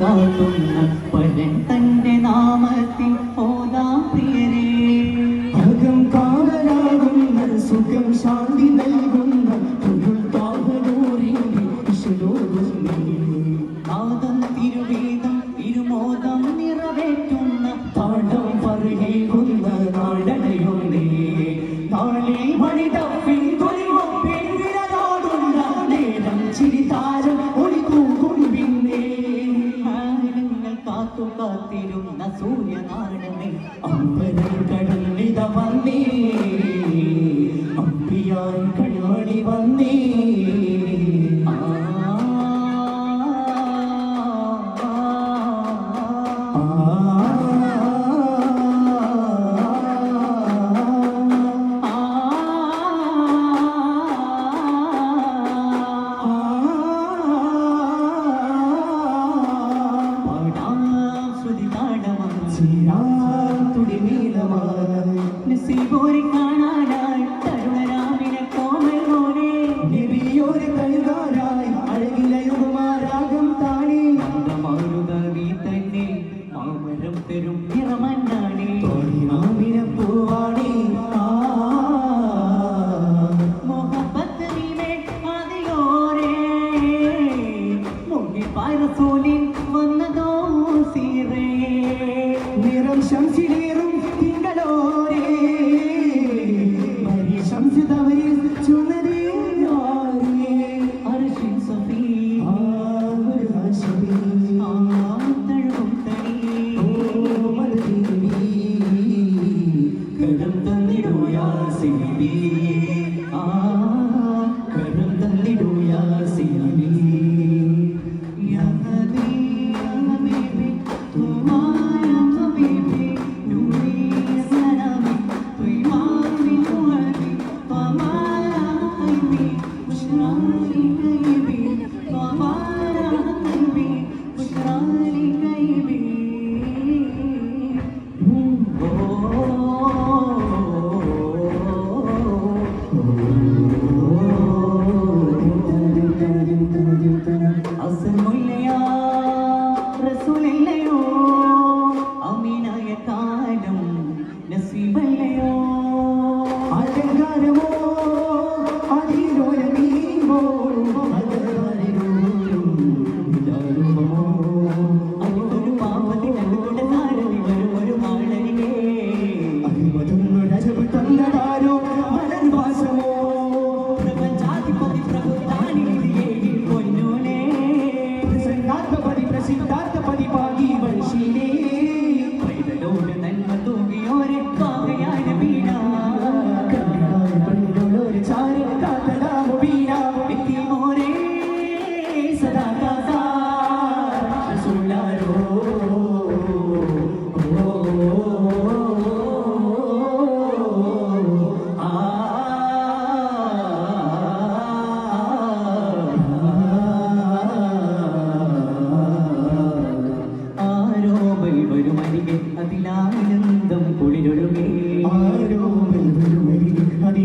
കാട്ടുന്ന പരൻ തന്റെ നാമത്തിൽ പോ കാത്തിരുന്ന സൂര്യനാരണമേ അമ്പരം കടന്നിത വന്നേ. അമ്പിയായി ഞാൻ തുടിമീലമാണ് നസീബ് ഒരു കാണാനായി തരുണരാമിനെ കോമൽ മോനെ നിവിയൊരു കഴുകാനായി അഴകിലയുമാരാകും താനേ തന്നെ മാമരം തരും ശംസിലേറും തിങ്കളോരേ പരിശംസി തവരിൽ ചുമതേ അർഷിൻ സഫീ. കടം തന്നിടുയാ സിബി lonely.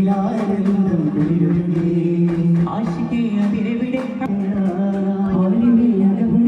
ഇല്ലായിരുന്നു